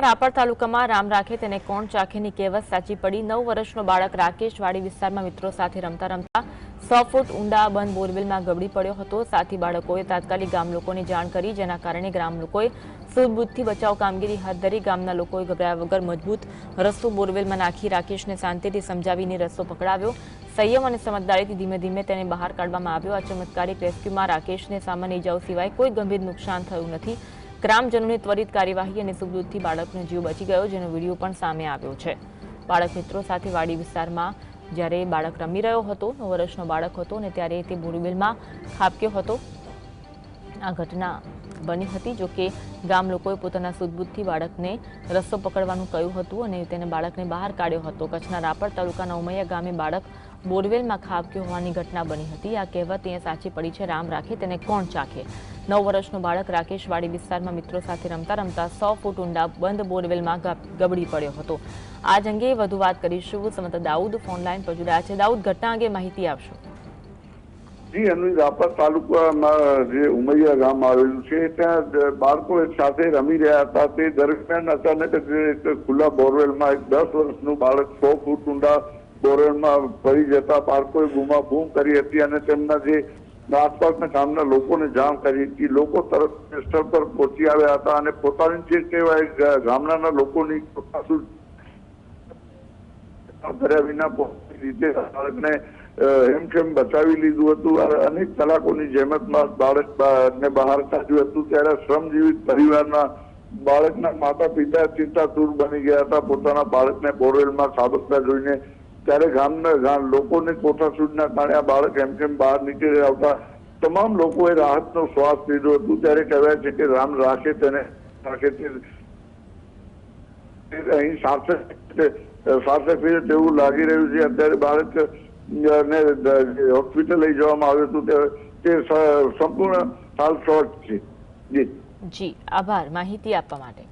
રાપર તાલુકામાં રામ રાખે તેને કોણ ચાખેની કહેવત સાચી પડી? નવ વર્ષનો બાળક રાકેશ વિસ્તારમાં મિત્રો સાથે રમતા રમતા સો ફૂટ ઊંડા બંધ બોરવેલમાં ગબડી પડ્યો હતો. સાથી બાળકોએ તાત્કાલિક ગામ લોકોને જાણ કરી, જેના કારણે ગ્રામ લોકોએ સુદબુદ્ધથી બચાવ કામગીરી હાથ ધરી ગામના લોકોએ ગભરાયા વગર મજબૂત રસ્તો બોરવેલમાં નાખી રાકેશને શાંતિથી સમજાવીને રસ્તો પકડાવ્યો. સંયમ અને સમજદારીથી ધીમે ધીમે તેને બહાર કાઢવામાં આવ્યો. આ ચમત્કારિક રેસ્ક્યુમાં રાકેશને સામાન્ય ઇજાઓ સિવાય કોઈ ગંભીર નુકસાન થયું નથી. ગ્રામજનોની ત્વરિત કાર્યવાહી અને સુખદૂતથી બાળકનો જીવ બચી ગયો, જેનો વીડિયો પણ સામે આવ્યો છે. બાળક મિત્રો સાથે વાડી વિસ્તારમાં જ્યારે બાળક રમી રહ્યો હતો, નવ વર્ષનો બાળક હતો અને ત્યારે તે બોરીબેલમાં ખાબક્યો હતો. આ ઘટના બની હતી જોકે ગામ લોકોએ પોતાના સુદબુદ્ધથી બાળકને રસ્તો પકડવાનું કહ્યું હતું અને તેને બાળકને બહાર કાઢ્યો હતો. કચ્છના રાપર તાલુકાના ઉમૈયા ગામે બાળક બોરવેલમાં ખાબક્યો હોવાની ઘટના બની હતી. આ કહેવત અહીંયા સાચી પડી છે. રામ રાખે તેને કોણ ચાખે? નવ વર્ષનું બાળક રાકેશવાડી વિસ્તારમાં મિત્રો સાથે રમતા રમતા સો ફૂટ ઊંડા બંધ બોરવેલમાં ગબડી પડ્યો હતો. આજ અંગે વધુ વાત કરીશું સમત દાઉદ ફોનલાઈન પર જોડાયા છે. દાઉદ, ઘટના અંગે માહિતી આપશો? જી અનુજ રાપર તાલુકામાં જે ઉમૈયા ગામ આવેલું છે, ત્યાં બાળકો સાથે રમી રહ્યા હતા. તે દરમિયાન અચાનક ખુલ્લા બોરવેલમાં એક દસ વર્ષનું બાળક સો ફૂટ ઊંડા બોરવેલમાં ભરી જતા બાળકોએ બૂમાબૂમ કરી હતી અને તેમના જે આસપાસના ગામના લોકોને જાણ કરી હતી. લોકો તરત સ્થળ પર પહોંચી આવ્યા હતા અને પોતાની જે કહેવાય ગામડાના લોકોની કર્યા વિના રીતે બાળકને હેમખેમ બચાવી લીધું હતું. અનેક કલાકોની જહેમતમાં બાળક ને બહાર કાઢ્યું હતું. ત્યારે શ્રમજીવી પરિવારના બાળકના માતા પિતા ચિંતાતુર બની ગયા હતા. પોતાના બાળકને બોરવેલમાં સાબકતા જોઈને ત્યારે ગામના ગામ લોકોને કોઠાસૂટના કારણે આ બાળક હેમખેમ બહાર નીકળી આવતા તમામ લોકોએ રાહતનો શ્વાસ લીધો હતો. ત્યારે કહેવાય છે કે રામ રાખે તેને, રાખે અહીં સાથે ફીરે તેવું લાગી રહ્યું છે. અત્યારે બાળક, ને હોસ્પિટલ લઈ જવામાં આવ્યું હતું. તે સંપૂર્ણ હાલ શોર્ટ છે. જી. જી, આભાર. માહિતી આપવા માટે.